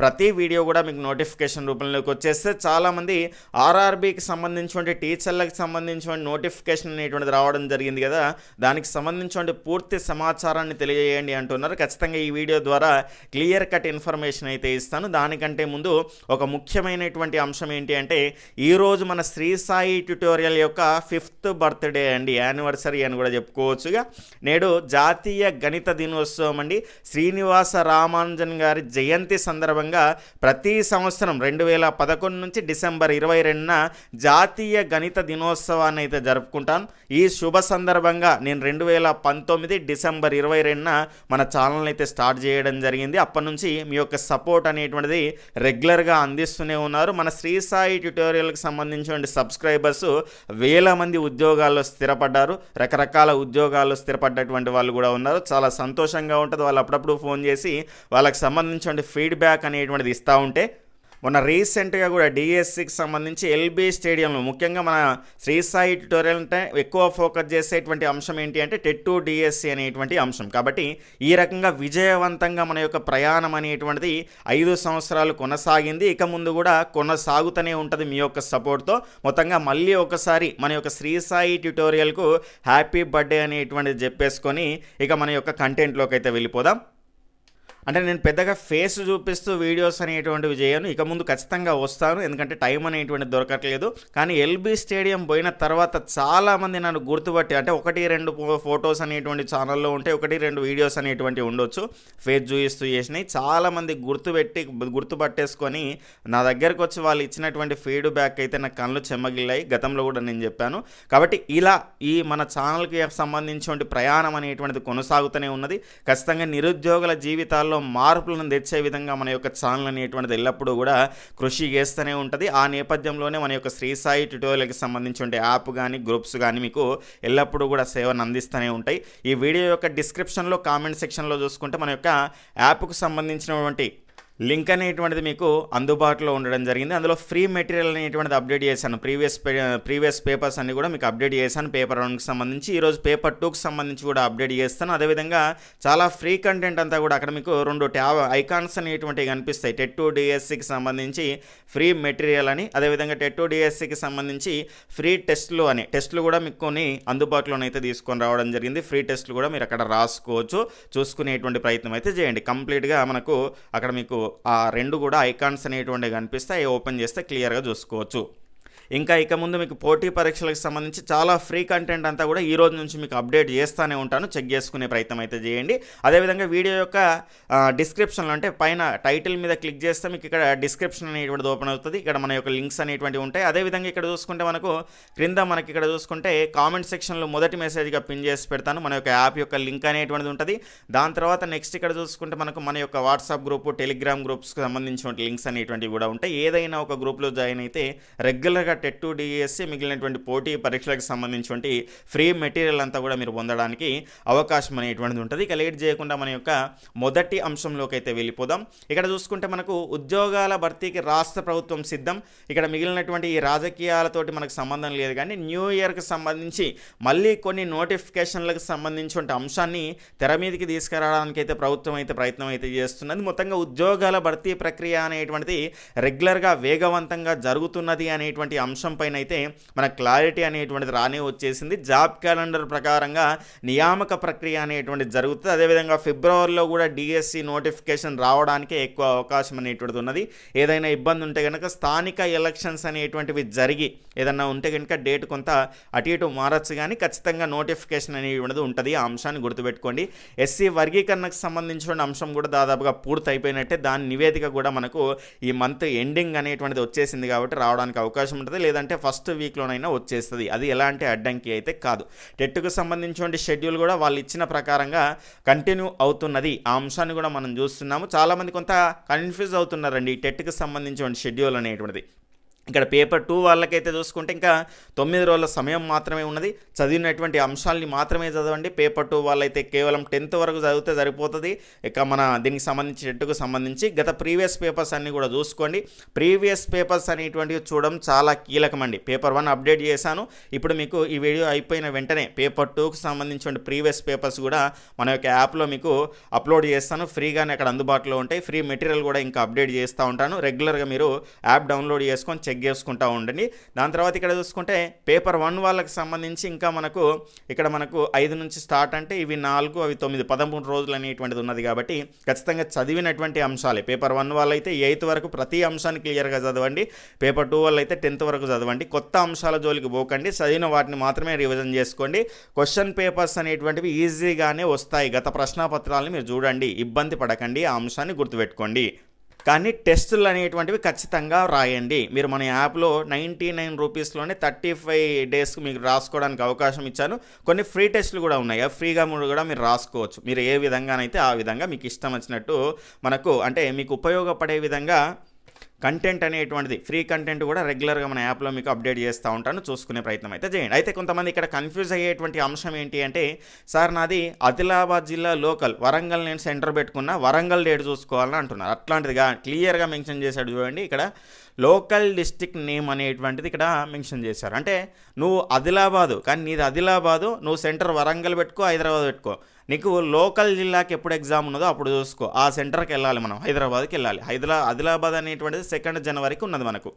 ప్రతి వీడియో కూడా మీకు నోటిఫికేషన్ రూపంలోకి వచ్చేస్తే చాలామంది ఆర్ఆర్బీకి సంబంధించినటువంటి టీచర్లకు సంబంధించిన నోటిఫికేషన్ అనేటువంటిది రావడం జరిగింది కదా. దానికి సంబంధించిన పూర్తి సమాచారాన్ని తెలియజేయండి అంటున్నారు. ఖచ్చితంగా ఈ వీడియో ద్వారా క్లియర్ కట్ ఇన్ఫర్మేషన్ అయితే ఇస్తాను. దానికంటే ముందు ఒక ముఖ్యమైనటువంటి అంశం ఏంటి అంటే ఈరోజు మన శ్రీ సాయి ట్యుటోరియల్ యొక్క ఫిఫ్త్ బర్త్డే అండి యానివర్సరీ అని కూడా చెప్పుకోవచ్చుగా. నేడు జాతీయ గణిత దినోత్సవం అండి. శ్రీనివాస రామానుజన్ గారి జయంతి సందర్భంగా ప్రతి సంవత్సరం రెండు వేల పదకొండు నుంచి డిసెంబర్ ఇరవై రెండున జాతీయ గణిత దినోత్సవాన్ని అయితే జరుపుకుంటాం. ఈ శుభ సందర్భంగా నేను రెండు వేల పంతొమ్మిది డిసెంబర్ ఇరవై రెండున మన ఛానల్ని అయితే స్టార్ట్ చేయడం జరిగింది. అప్పటి నుంచి మీ యొక్క సపోర్ట్ అనేటువంటిది రెగ్యులర్గా అందిస్తూనే ఉన్నారు. మన శ్రీ సాయి ట్యుటోరియల్కి సంబంధించిన సబ్స్క్రైబర్స్ వేల మంది ఉద్యోగాల్లో స్థిరపడ్డారు. రకరకాల ఉద్యోగాల్లో స్థిరపడ్డటువంటి వాళ్ళు కూడా ఉన్నారు. చాలా సంతోషంగా ఉంటుంది. వాళ్ళు అప్పుడప్పుడు ఫోన్ చేసి వాళ్ళకి సంబంధించిన ఫీడ్బ్యాక్ అనేటువంటిది ఇస్తూ ఉంటే మొన్న రీసెంట్గా కూడా డిఎస్సికి సంబంధించి ఎల్బీ స్టేడియంలో ముఖ్యంగా మన శ్రీ సాయి అంటే ఎక్కువ ఫోకస్ చేసేటువంటి అంశం ఏంటి అంటే టెట్టు డిఎస్సి అనేటువంటి అంశం. కాబట్టి ఈ రకంగా విజయవంతంగా మన యొక్క ప్రయాణం అనేటువంటిది ఐదు సంవత్సరాలు కొనసాగింది. ఇక ముందు కూడా కొనసాగుతూనే ఉంటుంది మీ యొక్క సపోర్ట్తో. మొత్తంగా మళ్ళీ ఒకసారి మన యొక్క శ్రీ సాయి హ్యాపీ బర్త్డే అనేటువంటిది చెప్పేసుకొని ఇక మన యొక్క కంటెంట్లోకి అయితే వెళ్ళిపోదాం. అంటే నేను పెద్దగా ఫేస్ చూపిస్తూ వీడియోస్ అనేటువంటివి చేయను ఇక ముందు ఖచ్చితంగా వస్తాను. ఎందుకంటే టైం అనేటువంటిది దొరకట్లేదు. కానీ ఎల్బీ స్టేడియం పోయిన తర్వాత చాలామంది నన్ను గుర్తుపట్టి అంటే ఒకటి రెండు ఫొటోస్ అనేటువంటి ఛానల్లో ఉంటే ఒకటి రెండు వీడియోస్ అనేటువంటివి ఉండొచ్చు. ఫేస్ చూపిస్తూ చేసినాయి చాలామంది గుర్తుపెట్టి గుర్తుపట్టేసుకొని నా దగ్గరకు వచ్చి వాళ్ళు ఇచ్చినటువంటి ఫీడ్బ్యాక్ అయితే నా కళ్ళు చెమ్మగిల్లాయి గతంలో కూడా నేను చెప్పాను. కాబట్టి ఇలా ఈ మన ఛానల్కి సంబంధించిన ప్రయాణం అనేటువంటిది కొనసాగుతూనే ఉన్నది. ఖచ్చితంగా నిరుద్యోగుల జీవితాల్లో మార్పులను తెచ్చే విధంగా మన యొక్క ఛానల్ అనేటువంటిది ఎల్లప్పుడూ కూడా కృషి చేస్తూనే ఉంటుంది. ఆ నేపథ్యంలోనే మన యొక్క శ్రీ సాయి సంబంధించి సంబంధించిన యాప్ కానీ గ్రూప్స్ కానీ మీకు ఎల్లప్పుడూ కూడా సేవను అందిస్తూనే ఉంటాయి. ఈ వీడియో యొక్క డిస్క్రిప్షన్లో కామెంట్ సెక్షన్లో చూసుకుంటే మన యొక్క యాప్కు సంబంధించినటువంటి లింక్ అనేటువంటిది మీకు అందుబాటులో ఉండడం జరిగింది. అందులో ఫ్రీ మెటీరియల్ అనేటువంటిది అప్డేట్ చేశాను. ప్రీవియస్ ప్రీవియస్ పేపర్స్ అన్ని కూడా మీకు అప్డేట్ చేశాను. పేపర్ వన్కి సంబంధించి. ఈరోజు పేపర్ టూకి సంబంధించి కూడా అప్డేట్ చేస్తాను. అదేవిధంగా చాలా ఫ్రీ కంటెంట్ అంతా కూడా అక్కడ మీకు రెండు ట్యాబ్ ఐకాన్స్ అనేటువంటివి కనిపిస్తాయి. టెట్ టు డిఎస్సికి సంబంధించి ఫ్రీ మెటీరియల్ అని అదేవిధంగా టెట్ టు డిఎస్సికి సంబంధించి ఫ్రీ టెస్ట్లు అని. టెస్ట్లు కూడా మీకు కొన్ని అందుబాటులోనైతే తీసుకొని రావడం జరిగింది. ఫ్రీ టెస్ట్లు కూడా మీరు అక్కడ రాసుకోవచ్చు. చూసుకునేటువంటి ప్రయత్నం అయితే చేయండి. కంప్లీట్గా మనకు అక్కడ మీకు ఆ రెండు కూడా ఐకాన్స్ అనేటువంటివి అవి ఓపెన్ చేస్తే క్లియర్గా చూసుకోవచ్చు. ఇంకా ఇక ముందు మీకు పోటీ పరీక్షలకు సంబంధించి చాలా ఫ్రీ కంటెంట్ అంతా కూడా ఈ రోజు నుంచి మీకు అప్డేట్ చేస్తూనే ఉంటాను. చెక్ చేసుకునే ప్రయత్నం అయితే చేయండి. అదేవిధంగా వీడియో యొక్క డిస్క్రిప్షన్లో అంటే పైన టైటిల్ మీద క్లిక్ చేస్తే మీకు ఇక్కడ డిస్క్రిప్షన్ అనేటువంటిది ఓపెన్ అవుతుంది. ఇక్కడ మన యొక్క లింక్స్ అనేటువంటివి ఉంటాయి. అదేవిధంగా ఇక్కడ చూసుకుంటే మనకు క్రింద మనకి ఇక్కడ చూసుకుంటే కామెంట్ సెక్షన్లో మొదటి మెసేజ్గా పిన్ చేసి పెడతాను. మన యొక్క యాప్ యొక్క లింక్ అనేటువంటిది ఉంటుంది. దాని తర్వాత నెక్స్ట్ ఇక్కడ చూసుకుంటే మనకు మన యొక్క వాట్సాప్ గ్రూప్ టెలిగ్రామ్ గ్రూప్స్కి సంబంధించిన లింక్స్ అనేటువంటివి కూడా ఉంటాయి. ఏదైనా ఒక గ్రూప్లో జాయిన్ అయితే రెగ్యులర్గా టెట్ టు డిఎస్సి మిగిలినటువంటి పోటీ పరీక్షలకు సంబంధించినటువంటి ఫ్రీ మెటీరియల్ అంతా కూడా మీరు పొందడానికి అవకాశం అనేటువంటిది ఉంటుంది. ఇక లేట్ చేయకుండా మన యొక్క మొదటి అంశంలోకి అయితే వెళ్ళిపోదాం. ఇక్కడ చూసుకుంటే మనకు ఉద్యోగాల భర్తీకి రాష్ట్ర ప్రభుత్వం సిద్ధం. ఇక్కడ మిగిలినటువంటి ఈ రాజకీయాలతోటి మనకు సంబంధం లేదు. కానీ న్యూ ఇయర్కి సంబంధించి మళ్ళీ కొన్ని నోటిఫికేషన్లకు సంబంధించిన అంశాన్ని తెర మీదకి తీసుకురావడానికి అయితే ప్రభుత్వం అయితే ప్రయత్నం అయితే చేస్తున్నది. మొత్తంగా ఉద్యోగాల భర్తీ ప్రక్రియ అనేటువంటిది రెగ్యులర్గా వేగవంతంగా జరుగుతున్నది అనేటువంటి అంశం పైన అయితే మన క్లారిటీ అనేటువంటిది రానే వచ్చేసింది. జాబ్ క్యాలెండర్ ప్రకారంగా నియామక ప్రక్రియ అనేటువంటిది జరుగుతుంది. అదేవిధంగా ఫిబ్రవరిలో కూడా డిఎస్సి నోటిఫికేషన్ రావడానికే ఎక్కువ అవకాశం అనేటువంటిది ఉన్నది. ఏదైనా ఇబ్బంది ఉంటే కనుక స్థానిక ఎలక్షన్స్ అనేటువంటివి జరిగి ఏదన్నా ఉంటే కనుక డేట్ కొంత అటు ఇటు మారచ్చు కానీ ఖచ్చితంగా నోటిఫికేషన్ అనేటువంటిది ఉంటుంది. ఆ అంశాన్ని గుర్తుపెట్టుకోండి. ఎస్సీ వర్గీకరణకు సంబంధించిన అంశం కూడా దాదాపుగా పూర్తయిపోయినట్టే. దాని నివేదిక కూడా మనకు ఈ మంత్ ఎండింగ్ అనేటువంటిది వచ్చేసింది కాబట్టి రావడానికి అవకాశం ఉంటుంది. లేదంటే ఫస్ట్ వీక్లోనైనా వచ్చేస్తుంది. అది ఎలాంటి అడ్డంకి అయితే కాదు. టెట్కు సంబంధించిన షెడ్యూల్ కూడా వాళ్ళు ఇచ్చిన ప్రకారంగా కంటిన్యూ అవుతున్నది. ఆ అంశాన్ని కూడా మనం చూస్తున్నాము. చాలామంది కొంత కన్ఫ్యూజ్ అవుతున్నారండి ఈ టెట్కి సంబంధించిన షెడ్యూల్ అనేటువంటిది. ఇక్కడ పేపర్ టూ వాళ్ళకైతే చూసుకుంటే ఇంకా తొమ్మిది రోజుల సమయం మాత్రమే ఉన్నది. చదివినటువంటి అంశాలని మాత్రమే చదవండి. పేపర్ టూ వాళ్ళైతే కేవలం టెన్త్ వరకు చదివితే సరిపోతుంది. ఇక మన దీనికి సంబంధించి టెట్కు సంబంధించి గత ప్రీవియస్ పేపర్స్ అన్నీ కూడా చూసుకోండి. ప్రీవియస్ పేపర్స్ అనేటువంటివి చూడడం చాలా కీలకమండి. పేపర్ వన్ అప్డేట్ చేశాను. ఇప్పుడు మీకు ఈ వీడియో అయిపోయిన వెంటనే పేపర్ టూకి సంబంధించిన ప్రీవియస్ పేపర్స్ కూడా మన యొక్క యాప్లో మీకు అప్లోడ్ చేస్తాను. ఫ్రీగానే అక్కడ అందుబాటులో ఉంటాయి. ఫ్రీ మెటీరియల్ కూడా ఇంకా అప్డేట్ చేస్తూ ఉంటాను. రెగ్యులర్గా మీరు యాప్ డౌన్లోడ్ చేసుకొని చెక్ చేసుకుంటూ ఉండండి. దాని తర్వాత ఇక్కడ చూసుకుంటే పేపర్ వన్ వాళ్ళకి సంబంధించి ఇంకా మనకు ఇక్కడ మనకు ఐదు నుంచి స్టార్ట్ అంటే ఇవి నాలుగు అవి తొమ్మిది పదమూడు రోజులు అనేటువంటిది ఉన్నది కాబట్టి ఖచ్చితంగా చదివినటువంటి అంశాలే. పేపర్ వన్ వాళ్ళైతే ఎయిత్ వరకు ప్రతి అంశాన్ని క్లియర్గా చదవండి. పేపర్ టూ వాళ్ళు అయితే టెన్త్ వరకు చదవండి. కొత్త అంశాల జోలికి పోకండి. చదివిన వాటిని మాత్రమే రివిజన్ చేసుకోండి. క్వశ్చన్ పేపర్స్ అనేటువంటివి ఈజీగానే వస్తాయి. గత ప్రశ్నాపత్రాలను మీరు చూడండి. ఇబ్బంది పడకండి. ఆ అంశాన్ని గుర్తుపెట్టుకోండి. కానీ టెస్టులు అనేటువంటివి ఖచ్చితంగా రాయండి. మీరు మన యాప్లో నైంటీ నైన్ రూపీస్లోనే థర్టీ ఫైవ్ డేస్ మీకు రాసుకోవడానికి అవకాశం ఇచ్చాను. కొన్ని ఫ్రీ టెస్టులు కూడా ఉన్నాయి. ఆ ఫ్రీగా కూడా మీరు రాసుకోవచ్చు. మీరు ఏ విధంగానైతే ఆ విధంగా మీకు ఇష్టం వచ్చినట్టు మనకు అంటే మీకు ఉపయోగపడే విధంగా కంటెంట్ అనేటువంటిది ఫ్రీ కంటెంట్ కూడా రెగ్యులర్గా మన యాప్లో మీకు అప్డేట్ చేస్తూ ఉంటాను. చూసుకునే ప్రయత్నం అయితే చేయండి. అయితే కొంతమంది ఇక్కడ కన్ఫ్యూజ్ అయ్యేటువంటి అంశం ఏంటి అంటే సార్ నాది ఆదిలాబాద్ జిల్లా లోకల్ వరంగల్ నేను సెంటర్ పెట్టుకున్న వరంగల్ డేట్ చూసుకోవాలని అంటున్నారు. అట్లాంటిదిగా క్లియర్గా మెన్షన్ చేశాడు చూడండి ఇక్కడ లోకల్ డిస్టిక్ నేమ్ అనేటువంటిది ఇక్కడ మెన్షన్ చేశారు. అంటే నువ్వు ఆదిలాబాదు కానీ నీది ఆదిలాబాదు నువ్వు సెంటర్ వరంగల్ పెట్టుకో హైదరాబాద్ పెట్టుకో. నీకు లోకల్ జిల్లాకి ఎప్పుడు ఎగ్జామ్ ఉన్నదో అప్పుడు చూసుకో. ఆ సెంటర్కి వెళ్ళాలి మనం హైదరాబాద్కి వెళ్ళాలి. హైదరా ఆదిలాబాద్ అనేటువంటిది సెకండ్ జనవరికి ఉన్నది మనకు.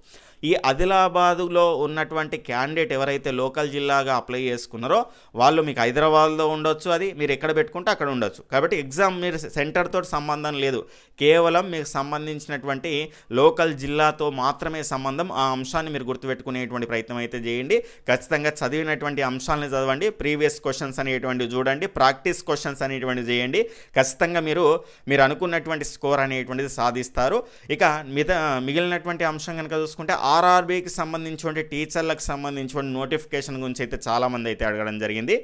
ఈ ఆదిలాబాదులో ఉన్నటువంటి క్యాండిడేట్ ఎవరైతే లోకల్ జిల్లాగా అప్లై చేసుకున్నారో వాళ్ళు మీకు హైదరాబాద్లో ఉండొచ్చు అది మీరు ఎక్కడ పెట్టుకుంటే అక్కడ ఉండొచ్చు. కాబట్టి ఎగ్జామ్ మీరు సెంటర్తో సంబంధం లేదు. కేవలం మీకు సంబంధించినటువంటి లోకల్ జిల్లాతో మాత్రమే సంబంధం ఆ అంశాన్ని మీరు గుర్తుపెట్టుకునేటువంటి ప్రయత్నం అయితే చేయండి. ఖచ్చితంగా చదివినటువంటి అంశాలను చదవండి. ప్రీవియస్ క్వశ్చన్స్ అనేటువంటివి చూడండి. ప్రాక్టీస్ క్వశ్చన్స్ అనేటువంటివి చేయండి. ఖచ్చితంగా మీరు మీరు అనుకున్నటువంటి స్కోర్ అనేటువంటిది సాధిస్తారు. ఇక మిగతా మిగిలినటువంటి అంశం కనుక చూసుకుంటే ఆర్ఆర్బీకి సంబంధించిన టీచర్లకు సంబంధించిన నోటిఫికేషన్ గురించి అయితే చాలామంది అయితే అడగడం జరిగింది.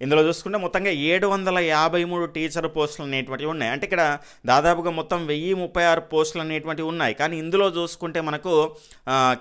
ఇందులో చూసుకుంటే మొత్తంగా ఏడు వందల యాభై మూడు టీచర్ పోస్టులు అనేటువంటివి ఉన్నాయి. అంటే ఇక్కడ దాదాపుగా మొత్తం వెయ్యి ముప్పై ఆరు పోస్టులు అనేటువంటివి ఉన్నాయి. కానీ ఇందులో చూసుకుంటే మనకు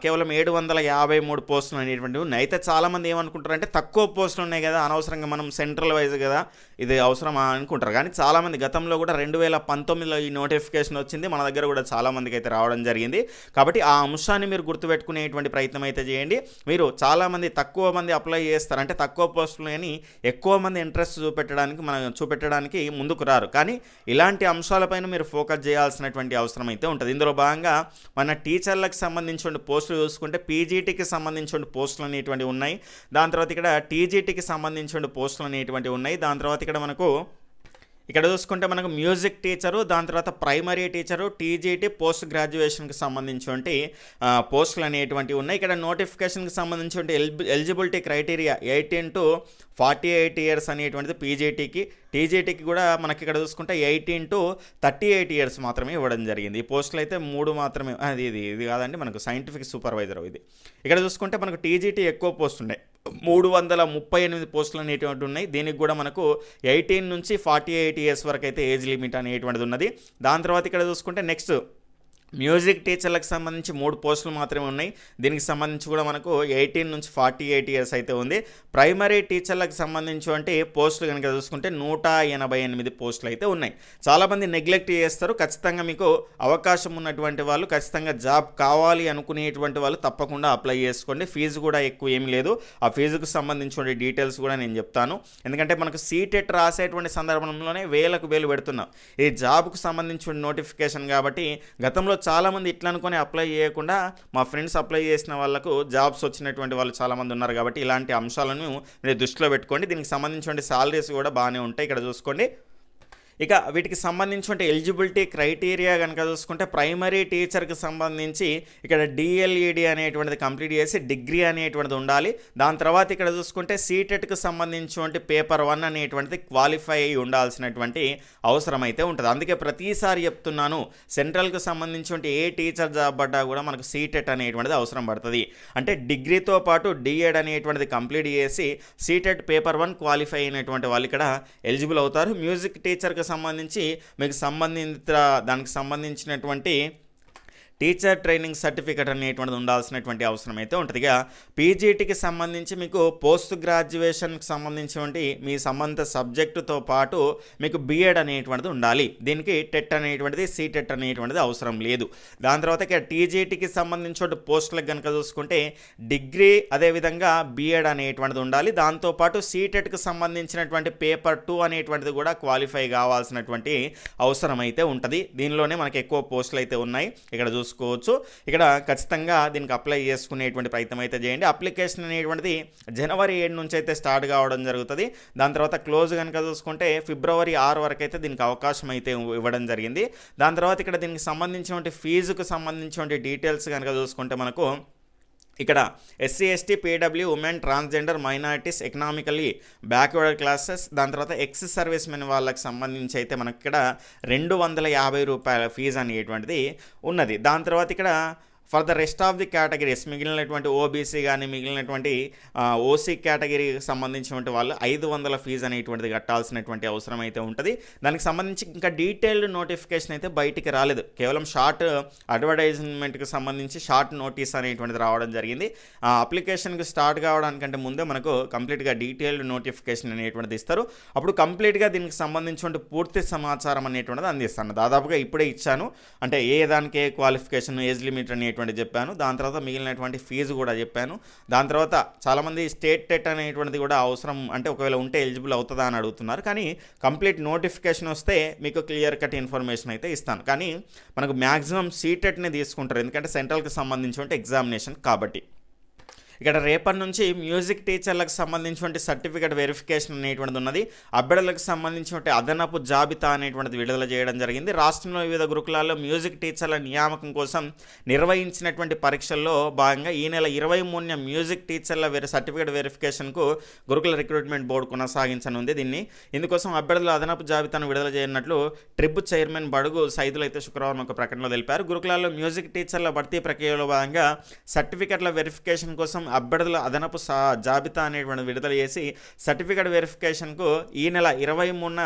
కేవలం ఏడు వందల యాభై మూడు పోస్టులు అనేటువంటివి ఉన్నాయి. అయితే చాలామంది ఏమనుకుంటారు అంటే తక్కువ పోస్టులు ఉన్నాయి కదా అనవసరంగా మనం సెంట్రల్ వైజ్ కదా ఇది అవసరమా అనుకుంటారు. కానీ చాలామంది గతంలో కూడా రెండు వేల పంతొమ్మిదిలో ఈ నోటిఫికేషన్ వచ్చింది. మన దగ్గర కూడా చాలామందికి అయితే రావడం జరిగింది. కాబట్టి ఆ అంశాన్ని మీరు గుర్తుపెట్టుకునేటువంటి ప్రయత్నం అయితే చేయండి. మీరు చాలామంది తక్కువ మంది అప్లై చేస్తారు. అంటే తక్కువ పోస్టులు అని ఎక్కువ ఎక్కువ మంది ఇంట్రెస్ట్ చూపెట్టడానికి మనం చూపెట్టడానికి ముందుకు రారు. కానీ ఇలాంటి అంశాలపైన మీరు ఫోకస్ చేయాల్సినటువంటి అవసరం అయితే ఉంటుంది. ఇందులో భాగంగా మన టీచర్లకు సంబంధించిన పోస్టులు చూసుకుంటే పీజీటీకి సంబంధించిన పోస్టులు అనేటువంటివి ఉన్నాయి. దాని తర్వాత ఇక్కడ టీజీటీకి సంబంధించిన పోస్టులు అనేటువంటివి ఉన్నాయి. దాని తర్వాత ఇక్కడ మనకు ఇక్కడ చూసుకుంటే మనకు మ్యూజిక్ టీచరు దాని తర్వాత ప్రైమరీ టీచరు టీజీటీ పోస్ట్ గ్రాడ్యుయేషన్కి సంబంధించినటువంటి పోస్టులు అనేటువంటివి ఉన్నాయి. ఇక్కడ నోటిఫికేషన్కి సంబంధించిన eligibility criteria eighteen to forty eight years అనేటువంటిది పీజీటీకి టీజీటీకి కూడా మనకి ఇక్కడ చూసుకుంటే eighteen to thirty eight years మాత్రమే ఇవ్వడం జరిగింది. ఈ పోస్టులు అయితే మూడు మాత్రమే అది ఇది ఇది కాదండి మనకు సైంటిఫిక్ సూపర్వైజర్ ఇది. ఇక్కడ చూసుకుంటే మనకు టీజీటీ ఎక్కువ పోస్ట్ ఉండే మూడు వందల ముప్పై ఎనిమిది పోస్టులు అనేటువంటి ఉన్నాయి. దీనికి కూడా మనకు ఎయిటీన్ నుంచి ఫార్టీ ఎయిట్ ఇయర్స్ వరకు అయితే ఏజ్ లిమిట్ అనేటువంటిది ఉన్నది. దాని తర్వాత ఇక్కడ చూసుకుంటే నెక్స్ట్ మ్యూజిక్ టీచర్లకు సంబంధించి మూడు పోస్టులు మాత్రమే ఉన్నాయి. దీనికి సంబంధించి కూడా మనకు ఎయిటీన్ నుంచి ఫార్టీ ఎయిట్ ఇయర్స్ అయితే ఉంది. ప్రైమరీ టీచర్లకు సంబంధించి అంటే పోస్టులు కనుక చూసుకుంటే నూట ఎనభై ఎనిమిది పోస్టులు అయితే ఉన్నాయి. చాలామంది నెగ్లెక్ట్ చేస్తారు. ఖచ్చితంగా మీకు అవకాశం ఉన్నటువంటి వాళ్ళు ఖచ్చితంగా జాబ్ కావాలి అనుకునేటువంటి వాళ్ళు తప్పకుండా అప్లై చేసుకోండి. ఫీజు కూడా ఎక్కువ ఏమీ లేదు. ఆ ఫీజుకు సంబంధించిన డీటెయిల్స్ కూడా నేను చెప్తాను. ఎందుకంటే మనకు సీటెట్ రాసేటువంటి సందర్భంలోనే వేలకు వేలు పెడుతున్నాం. ఈ జాబ్కు సంబంధించిన నోటిఫికేషన్ కాబట్టి గతంలో చాలామంది ఇట్లా అనుకొని అప్లై చేయకుండా మా ఫ్రెండ్స్ అప్లై చేసిన వాళ్ళకు జాబ్స్ వచ్చినటువంటి వాళ్ళు చాలామంది ఉన్నారు కాబట్టి ఇలాంటి అంశాలను మీరు దృష్టిలో పెట్టుకోండి. దీనికి సంబంధించిన సాలరీస్ కూడా బాగానే ఉంటాయి. ఇక్కడ చూసుకోండి. ఇక వీటికి సంబంధించిన ఎలిజిబిలిటీ క్రైటీరియా కనుక చూసుకుంటే ప్రైమరీ టీచర్కి సంబంధించి ఇక్కడ డిఎల్ఈడి అనేటువంటిది కంప్లీట్ చేసి డిగ్రీ అనేటువంటిది ఉండాలి. దాని తర్వాత ఇక్కడ చూసుకుంటే సీటెట్కి సంబంధించినటువంటి పేపర్ వన్ అనేటువంటిది క్వాలిఫై అయి ఉండాల్సినటువంటి అవసరం అయితే ఉంటుంది. అందుకే ప్రతిసారి చెప్తున్నాను సెంట్రల్కి సంబంధించి ఏ టీచర్ జాబ్ పడ్డా కూడా మనకు సీటెట్ అనేటువంటిది అవసరం పడుతుంది. అంటే డిగ్రీతో పాటు డిఎడ్ అనేటువంటిది కంప్లీట్ చేసి సీటెట్ పేపర్ వన్ క్వాలిఫై అయినటువంటి వాళ్ళు ఇక్కడ ఎలిజిబుల్ అవుతారు. మ్యూజిక్ టీచర్కి సంబంధించి మీకు సంబంధిత దానికి సంబంధించినటువంటి టీచర్ ట్రైనింగ్ సర్టిఫికేట్ అనేటువంటిది ఉండాల్సినటువంటి అవసరం అయితే ఉంటుంది. ఇక పీజీటీకి సంబంధించి మీకు పోస్ట్ గ్రాడ్యుయేషన్కి సంబంధించినటువంటి మీ సంబంధిత సబ్జెక్టుతో పాటు మీకు బీఎడ్ అనేటువంటిది ఉండాలి. దీనికి టెట్ అనేటువంటిది సీటెట్ అనేటువంటిది అవసరం లేదు. దాని తర్వాత ఇక టీజీటీకి సంబంధించిన పోస్టులకు కనుక చూసుకుంటే డిగ్రీ అదేవిధంగా బీఎడ్ అనేటువంటిది ఉండాలి. దాంతోపాటు సీటెట్కి సంబంధించినటువంటి పేపర్ టూ అనేటువంటిది కూడా క్వాలిఫై కావాల్సినటువంటి అవసరం అయితే ఉంటుంది. దీనిలోనే మనకి ఎక్కువ పోస్టులు అయితే ఉన్నాయి. ఇక్కడ చూసుకోవచ్చు. ఇక్కడ ఖచ్చితంగా దీనికి అప్లై చేసుకునేటువంటి ప్రయత్నం అయితే చేయండి. అప్లికేషన్ అనేటువంటిది జనవరి ఏడు నుంచి అయితే స్టార్ట్ కావడం జరుగుతుంది. దాని తర్వాత క్లోజ్ కనుక చూసుకుంటే ఫిబ్రవరి ఆరు వరకు అయితే దీనికి అవకాశం అయితే ఇవ్వడం జరిగింది. దాని తర్వాత ఇక్కడ దీనికి సంబంధించినటువంటి ఫీజుకు సంబంధించినటువంటి డీటెయిల్స్ కనుక చూసుకుంటే మనకు ఇక్కడ SC ST PW women transgender minorities economically backward classes దాని తర్వాత ఎక్స్ సర్వీస్ మెన్ వాళ్ళకి సంబంధించి అయితే మనకి ఇక్కడ రెండు వందల యాభై రూపాయల ఫీజు అనేటువంటిది ఉన్నది. దాని తర్వాత ఇక్కడ for the rest of the categories మిగిలినటువంటి ఓబీసీ కానీ మిగిలినటువంటి ఓసీ కేటగిరీకి సంబంధించినటువంటి వాళ్ళు ఐదు వందల ఫీజు అనేటువంటిది కట్టాల్సినటువంటి అవసరం అయితే ఉంటుంది. దానికి సంబంధించి ఇంకా డీటెయిల్డ్ నోటిఫికేషన్ అయితే బయటికి రాలేదు. కేవలం షార్ట్ అడ్వర్టైజ్మెంట్కి సంబంధించి షార్ట్ నోటీస్ అనేటువంటిది రావడం జరిగింది. ఆ అప్లికేషన్కి స్టార్ట్ కావడానికంటే ముందే మనకు కంప్లీట్గా డీటెయిల్డ్ నోటిఫికేషన్ అనేటువంటిది ఇస్తారు. అప్పుడు కంప్లీట్గా దీనికి సంబంధించిన పూర్తి సమాచారం అనేటువంటిది అందిస్తాను. దాదాపుగా ఇప్పుడే ఇచ్చాను. అంటే ఏ దానికి ఏ క్వాలిఫికేషన్ ఏజ్ లిమిట్ అనేటువంటి అనేటువంటి చెప్పాను. దాని తర్వాత మిగిలినటువంటి ఫీజు కూడా చెప్పాను. దాని తర్వాత చాలామంది స్టేట్ టెట్ అనేటువంటిది కూడా అవసరం అంటే ఒకవేళ ఉంటే ఎలిజిబుల్ అవుతుందా అని అడుగుతున్నారు. కానీ కంప్లీట్ నోటిఫికేషన్ వస్తే మీకు క్లియర్ కట్ ఇన్ఫర్మేషన్ అయితే ఇస్తాను. కానీ మనకు మ్యాక్సిమం సీటెట్ని తీసుకుంటారు. ఎందుకంటే సెంట్రల్కి సంబంధించిన ఎగ్జామినేషన్ కాబట్టి. ఇక్కడ రేపటి నుంచి మ్యూజిక్ టీచర్లకు సంబంధించినటువంటి సర్టిఫికేట్ వెరిఫికేషన్ అనేటువంటిది ఉన్నది. అభ్యర్థులకు సంబంధించినటువంటి అదనపు జాబితా అనేటువంటిది విడుదల చేయడం జరిగింది. రాష్ట్రంలో వివిధ గురుకులాల్లో మ్యూజిక్ టీచర్ల నియామకం కోసం నిర్వహించినటువంటి పరీక్షల్లో భాగంగా ఈ నెల ఇరవై మూడున మ్యూజిక్ టీచర్ల వెరి సర్టిఫికేట్ వెరిఫికేషన్కు గురుకుల రిక్రూట్మెంట్ బోర్డు కొనసాగించనుంది దీన్ని. ఇందుకోసం అభ్యర్థుల అదనపు జాబితాను విడుదల చేయనట్లు ట్రిబ్ చైర్మన్ బడుగు సైదులు అయితే శుక్రవారం ఒక ప్రకటనలో తెలిపారు. గురుకులాల్లో మ్యూజిక్ టీచర్ల భర్తీ ప్రక్రియలో భాగంగా సర్టిఫికెట్ల వెరిఫికేషన్ కోసం అభ్యర్థుల అదనపు సా జాబితా అనేటువంటి విడుదల చేసి సర్టిఫికేట్ వెరిఫికేషన్కు ఈ నెల ఇరవై మూడున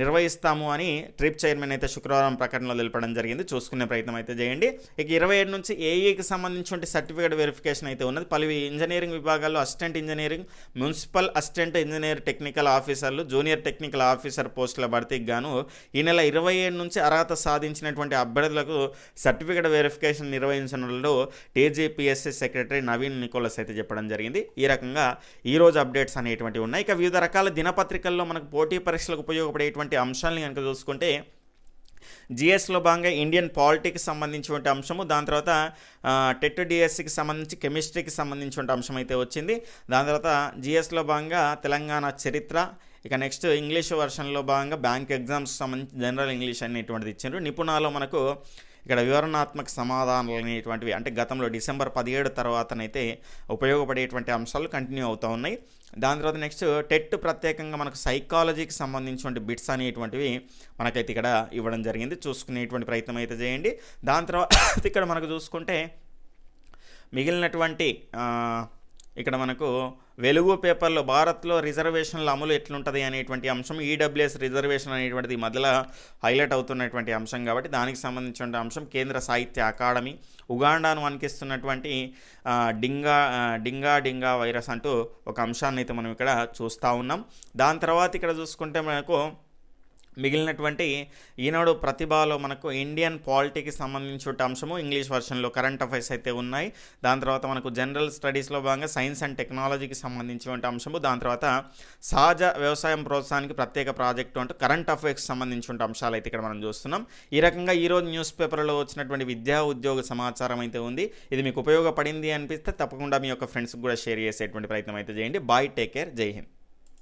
నిర్వహిస్తాము అని ట్రిప్ చైర్మన్ అయితే శుక్రవారం ప్రకటనలో తెలపడం జరిగింది. చూసుకునే ప్రయత్నం అయితే చేయండి. ఇక ఇరవై ఏడు నుంచి ఏఈకి సంబంధించిన సర్టిఫికేట్ వెరిఫికేషన్ అయితే ఉన్నది. పలు ఇంజనీరింగ్ విభాగాల్లో assistant engineering municipal assistant engineer technical ఆఫీసర్లు జూనియర్ టెక్నికల్ ఆఫీసర్ పోస్టుల భర్తీకి గాను ఈ నెల ఇరవై ఏడు నుంచి అర్హత సాధించినటువంటి అభ్యర్థులకు సర్టిఫికేట్ వెరిఫికేషన్ నిర్వహించడంలో టీజీపీఎస్సీ సెక్రటరీ నవీన్ నికోలస్ అయితే చెప్పడం జరిగింది. ఈ రకంగా ఈరోజు అప్డేట్స్ అనేటువంటివి ఉన్నాయి. ఇక వివిధ రకాల దినపత్రికల్లో మనకు పోటీ పరీక్షలకు ఉపయోగపడేటువంటి అంశాలని కనుక చూసుకుంటే జిఎస్లో భాగంగా ఇండియన్ పాలిటిక్స్ సంబంధించినటువంటి అంశము దాని తర్వాత టెట్ డిఎస్సికి సంబంధించి కెమిస్ట్రీకి సంబంధించినటువంటి అంశం అయితే వచ్చింది. దాని తర్వాత జిఎస్లో భాగంగా తెలంగాణ చరిత్ర ఇక నెక్స్ట్ ఇంగ్లీష్ వర్షన్లో భాగంగా బ్యాంక్ ఎగ్జామ్స్ సంబంధించి జనరల్ ఇంగ్లీష్ అనేటువంటిది ఇచ్చారు నిపుణాలు మనకు ఇక్కడ వివరణాత్మక సమాధానాలు అనేటువంటివి అంటే గతంలో డిసెంబర్ పదిహేడు తర్వాతనైతే ఉపయోగపడేటువంటి అంశాలు కంటిన్యూ అవుతూ ఉన్నాయి. దాని తర్వాత నెక్స్ట్ టెట్ ప్రత్యేకంగా మనకు సైకాలజీకి సంబంధించినటువంటి బిట్స్ అనేటువంటివి మనకైతే ఇక్కడ ఇవ్వడం జరిగింది. చూసుకునేటువంటి ప్రయత్నం అయితే చేయండి. దాని తర్వాత ఇక్కడ మనకు చూసుకుంటే మిగిలినటువంటి ఇక్కడ మనకు వెలుగు పేపర్లో భారత్లో రిజర్వేషన్ల అమలు ఎట్లుంటుంది అనేటువంటి అంశం ఈడబ్ల్యూఎస్ రిజర్వేషన్ అనేటువంటిది మధ్యలో హైలైట్ అవుతున్నటువంటి అంశం కాబట్టి దానికి సంబంధించిన అంశం కేంద్ర సాహిత్య అకాడమీ ఉగాండాను వణికిస్తున్నటువంటి డింగా డింగా డింగా వైరస్ అంటూ ఒక అంశాన్ని అయితే మనం ఇక్కడ చూస్తూ ఉన్నాం. దాని తర్వాత ఇక్కడ చూసుకుంటే మనకు మిగిలినటువంటి ఈనాడు ప్రతిభలో మనకు ఇండియన్ పాలిటీకి సంబంధించిన అంశము ఇంగ్లీష్ వర్షన్లో కరెంట్ అఫైర్స్ అయితే ఉన్నాయి. దాని తర్వాత మనకు జనరల్ స్టడీస్లో భాగంగా సైన్స్ అండ్ టెక్నాలజీకి సంబంధించినటువంటి అంశము. దాని తర్వాత సహజ వ్యవసాయం ప్రోత్సాహానికి ప్రత్యేక ప్రాజెక్టు అంటూ కరెంట్ అఫైర్స్ సంబంధించిన అంశాలు అయితే ఇక్కడ మనం చూస్తున్నాం. ఈ రకంగా ఈరోజు న్యూస్ పేపర్లో వచ్చినటువంటి విద్యా ఉద్యోగ సమాచారం అయితే ఉంది. ఇది మీకు ఉపయోగపడింది అనిపిస్తే తప్పకుండా మీ యొక్క ఫ్రెండ్స్కి కూడా షేర్ చేసేటువంటి ప్రయత్నం అయితే చేయండి. బాయ్ టేక్ కేర్ జై హింద్.